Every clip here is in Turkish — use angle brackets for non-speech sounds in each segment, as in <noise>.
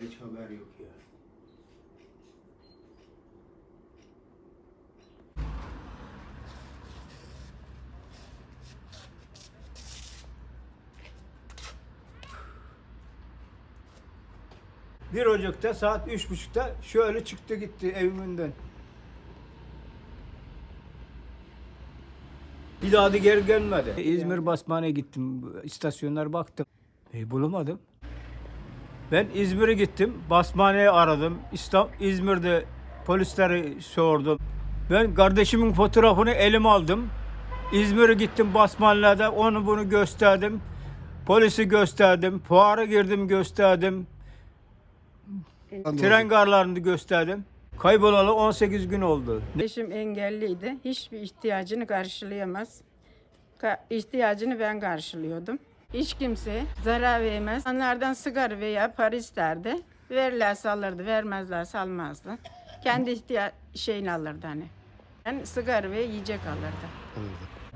Hiç haber yok ya. Bir Ocak'ta saat üç buçukta şöyle çıktı gitti evimin Bir daha da geri gelmedi. İzmir Basmane'ye gittim. istasyonlara baktım. E, bulamadım. Ben İzmir'e gittim. Basmane'yi aradım. İslam, İzmir'de polisleri sordum. Ben kardeşimin fotoğrafını elime aldım. İzmir'e gittim Basmane'de onu bunu gösterdim. Polisi gösterdim. Fuara girdim gösterdim. Tren garlarını gösterdim. Kaybolalı 18 gün oldu. Eşim engelliydi. Hiçbir ihtiyacını karşılayamaz. Ka- ihtiyacını ben karşılıyordum. Hiç kimse zarar vermez. Onlardan sigara veya para isterdi. Verirlerse alırdı, vermezlerse almazdı. Kendi ihtiya şeyini alırdı hani. Yani sigara ve yiyecek alırdı.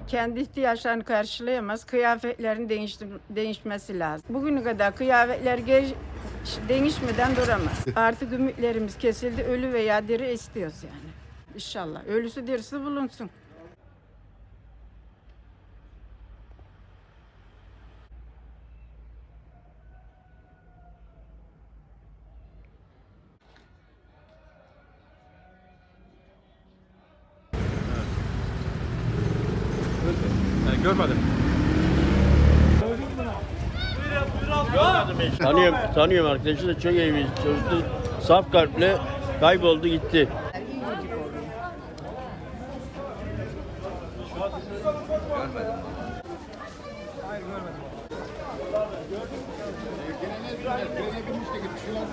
Kendi ihtiyaçlarını karşılayamaz. Kıyafetlerin değiştir- değişmesi lazım. Bugüne kadar kıyafetler ge- değişmeden duramaz. <laughs> Artık ümitlerimiz kesildi. Ölü veya diri istiyoruz yani. İnşallah. Ölüsü dirisi bulunsun. Görmedim. Tanıyorum, tanıyorum arkadaşı da çok iyi bir çocuktu. Saf kalple kayboldu gitti. Trene binmiş de gitmiş falan.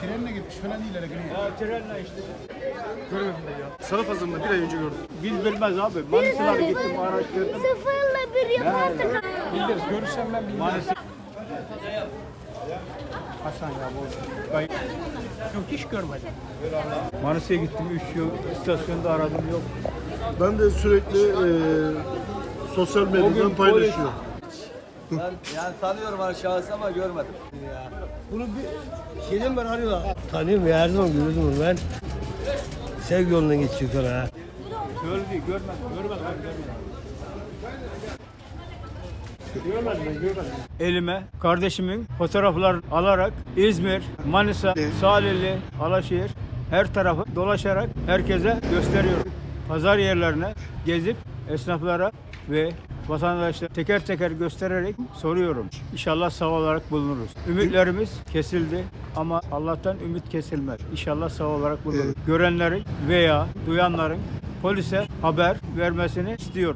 Trenle gitmiş falan değil. hele. Trenle işte. Görmedim de ya. Salı pazarında bir ay önce gördüm. Biz bilmez abi. Manisa'lara gittim araştırdım. Sıfırla bir yaparsak Biliriz, görürsem ben bilmem. Manisa. Hasan ya bu. Ben Yok hiç görmedim. Manisa'ya gittim 3 yıl istasyonda aradım yok. Ben de sürekli e, sosyal medyadan paylaşıyorum. Ben yani tanıyorum hani şahsı ama görmedim. Bunu bir şeyden beri arıyorlar. Tanıyorum ya her zaman onu ben. Sevgi yolundan geçiyor ha. Değil görmedim. Görmedim ben görmedim. Elime kardeşimin fotoğraflarını alarak İzmir, Manisa, Salihli, Alaşehir her tarafı dolaşarak herkese gösteriyorum. Pazar yerlerine gezip esnaflara ve vatandaşlara teker teker göstererek soruyorum. İnşallah sağ olarak bulunuruz. Ümitlerimiz kesildi ama Allah'tan ümit kesilmez. İnşallah sağ olarak bulunuruz. Görenlerin veya duyanların polise haber vermesini istiyor.